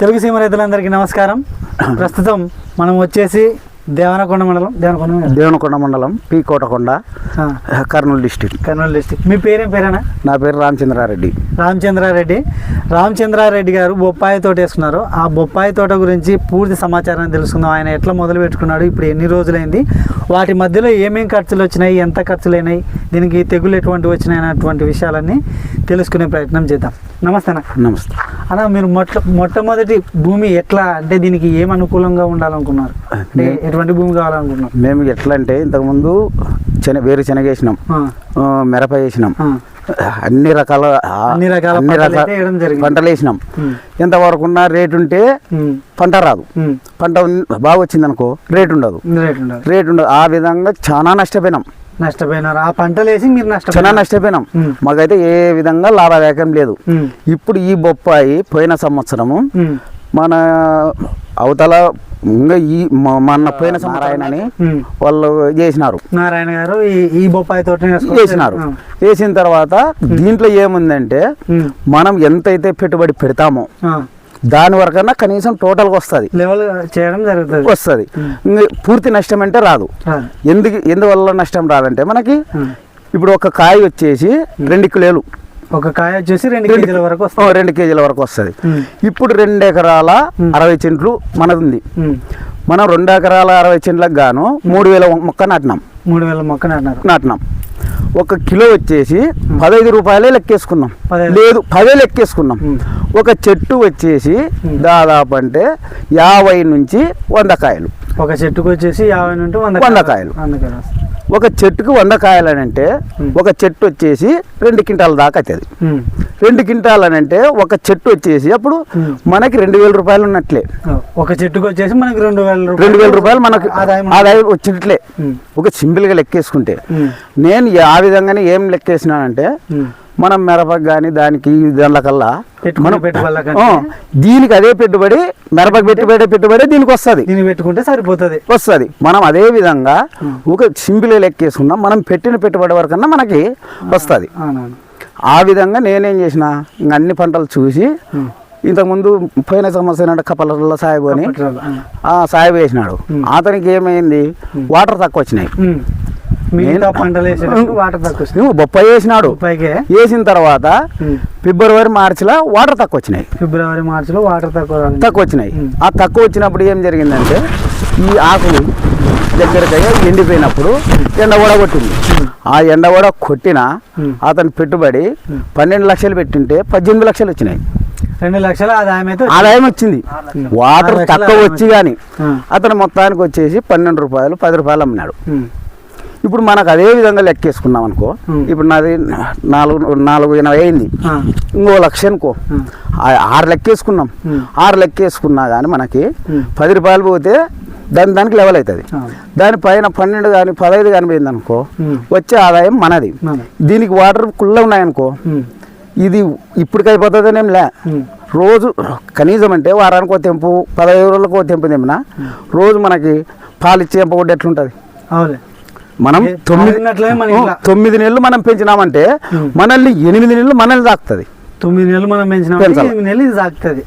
తెలుగు సీమ రైతులందరికీ నమస్కారం. ప్రస్తుతం మనం వచ్చేసి దేవనకొండ మండలం దేవనకొండ. దేవనకొండ మండలం P Kotakonda Kurnool district Kurnool district మీ పేరేం పేరేనా? నా పేరు రామచంద్రారెడ్డి. రామచంద్రారెడ్డి. రామచంద్రారెడ్డి గారు బొప్పాయి తోట వేసుకున్నారు. ఆ బొప్పాయి తోట గురించి పూర్తి సమాచారాన్ని తెలుసుకుందాం. ఆయన ఎట్లా మొదలు పెట్టుకున్నాడు ఇప్పుడు ఎన్ని రోజులైంది వాటి మధ్యలో ఏమేం ఖర్చులు వచ్చినాయి ఎంత ఖర్చులు అయినాయి దీనికి తెగులు ఎటువంటి వచ్చినాయి అన్నటువంటి విషయాలన్నీ తెలుసుకునే ప్రయత్నం చేద్దాం. నమస్తే నమస్తే. అన్న మీరు మొట్ట మొట్టమొదటి భూమి ఎట్లా అంటే దీనికి ఏం అనుకూలంగా ఉండాలనుకున్నారు? అంటే ఎటువంటి భూమి కావాలనుకున్నారు? మేము ఎట్లా అంటే ఇంతకుముందు శన వేరు శనగ వేసినాం మిరప వేసినాం. అన్ని రకాల అన్ని రకాల అన్ని పంటలు రకాల. పంటలు వేసినాం. ఎంతవరకు ఉన్న రేటు ఉంటే పంట రాదు. పంట బాగా వచ్చింది అనుకో రేట్ ఉండదు రేటు ఉండదు ఆ విధంగా చాలా నష్టపోయినాం. నష్టపోయినారు. ఆ పంటలు వేసి మీరు నష్టపోయినాం. ఉమ్. మాకైతే ఏ విధంగా లాభదాయకం లేదు. ఇప్పుడు ఈ బొప్పాయి పోయిన సంవత్సరము మన అవతల ఇంకా ఈ మ- మొన్న పోయిన నారాయణ అని. వాళ్ళు చేసినారు. నారాయణ గారు ఈ బొప్పాయి తోట వేసినారు వేసిన తర్వాత దీంట్లో ఏముందంటే మనం ఎంతైతే పెట్టుబడి పెడతామో దాని వరకన్నా కనీసం టోటల్గా వస్తుంది. లెవెల్ చేయడం జరుగుతుంది. వస్తుంది. పూర్తి నష్టం అంటే రాదు. ఎందుకు ఎందువల్ల నష్టం రాదంటే మనకి. ఇప్పుడు ఒక కాయ వచ్చేసి రెండు కిలోలు. ఒక కాయ వచ్చేసి రెండు కేజీల వరకు వస్తుంది. రెండు కేజీల వరకు వస్తుంది. ఇప్పుడు రెండు ఎకరాల అరవై చెంట్లు మనది. మనం రెండు ఎకరాల అరవై చెంట్లకు గాను మూడు వేల మొక్క నాటినాం. మూడు వేల మొక్క నాటినారు. నాటినాం. ఒక కిలో వచ్చేసి పదహైదు రూపాయలే లెక్కేసుకున్నాం. లేదు పదే లెక్కేసుకున్నాం. ఒక చెట్టు వచ్చేసి దాదాపు అంటే యాభై నుంచి వంద కాయలు ఒక చెట్టుకు వచ్చేసి యాభై నుండి వంద వంద కాయలు. ఒక చెట్టుకు వంద కాయలు అని అంటే ఒక చెట్టు వచ్చేసి రెండు క్వింటాల దాకా అవుతుంది. రెండు క్వింటాలు అని అంటే ఒక చెట్టు వచ్చేసి అప్పుడు. మనకి రెండు వేల రూపాయలు ఉన్నట్లే ఒక చెట్టుకు వచ్చేసి మనకి రెండు వేల రెండు వేల రూపాయలు మనకు ఆదాయం వచ్చినట్లే. ఒక సింపుల్గా లెక్కేసుకుంటే. నేను ఆ విధంగానే ఏం లెక్కేసినానంటే. మనం మిరపకు కానీ దానికి దానికల్లా మనం దీనికి అదే పెట్టుబడి మిరపకు పెట్టుబడి పెట్టుబడి దీనికి వస్తుంది. దీన్ని పెట్టుకుంటే సరిపోతుంది. వస్తుంది. మనం అదే విధంగా ఒక సింపుల్ లెక్కేసుకున్నాం మనం పెట్టిన పెట్టుబడి వరకన్నా మనకి వస్తుంది. ఆ విధంగా నేనేం చేసిన ఇంక అన్ని పంటలు చూసి ఇంతకుముందు పోయిన సంవత్సరం అంటే కపలలో సాయిబు అని సాయిబు వేసినాడు అతనికి ఏమైంది? వాటర్ తక్కువ వచ్చినాయి. మిగతా పంటలు వాటర్ తక్కువ వస్తుంది. బొప్పాయి వేసినాడు. వేసిన తర్వాత. ఫిబ్రవరి మార్చిలో వాటర్ తక్కువ వచ్చినాయి ఫిబ్రవరి మార్చిలో వాటర్ తక్కువ. తక్కువ వచ్చినాయి ఆ తక్కువ వచ్చినప్పుడు ఏం జరిగిందంటే ఈ ఆకులు దగ్గరగా ఎండిపోయినప్పుడు ఎండ కూడా కొట్టింది. ఆ ఎండ కూడా కొట్టిన. అతని పెట్టుబడి పన్నెండు లక్షలు పెట్టింటే పద్దెనిమిది లక్షలు వచ్చినాయి. రెండు లక్షల ఆదాయం అయితే ఆదాయం వచ్చింది. వాటర్ తక్కువ వచ్చి కానీ. అతను మొత్తానికి వచ్చేసి పన్నెండు రూపాయలు పది రూపాయలు అమ్మినాడు. ఇప్పుడు మనకు అదే విధంగా లెక్కేసుకున్నాం అనుకో. ఇప్పుడు నాది నాలుగు నాలుగు ఎనభై అయింది. ఇంకో లక్ష అనుకో ఆరు లెక్కేసుకున్నాం. ఆరు లెక్కేసుకున్నా కానీ మనకి. పది రూపాయలు పోతే దాని దానికి లెవెల్ అవుతుంది అవును. దాని పైన పన్నెండు కానీ పదహైదు కానీ పోయింది అనుకో. వచ్చే ఆదాయం మనది. దీనికి వాటర్ కుళ్ళ ఉన్నాయనుకో. ఇది ఇప్పటికి అయిపోతుందనేం లే. రోజు కనీసం అంటే వారానికి ఒక తెంపు పదహైదు రోజులకు ఒక తెంపు తెంపిన రోజు మనకి పాలు ఇచ్చే ఎట్లుంటుంది అవులే మనం తొమ్మిది. తొమ్మిది నెలలు మనం పెంచినామంటే మనల్ని ఎనిమిది నెలలు మనల్ని తాకుతుంది తొమ్మిది నెలలు మనం పెంచినాం. ఎనిమిది నెలలు ఇది సాగుతుంది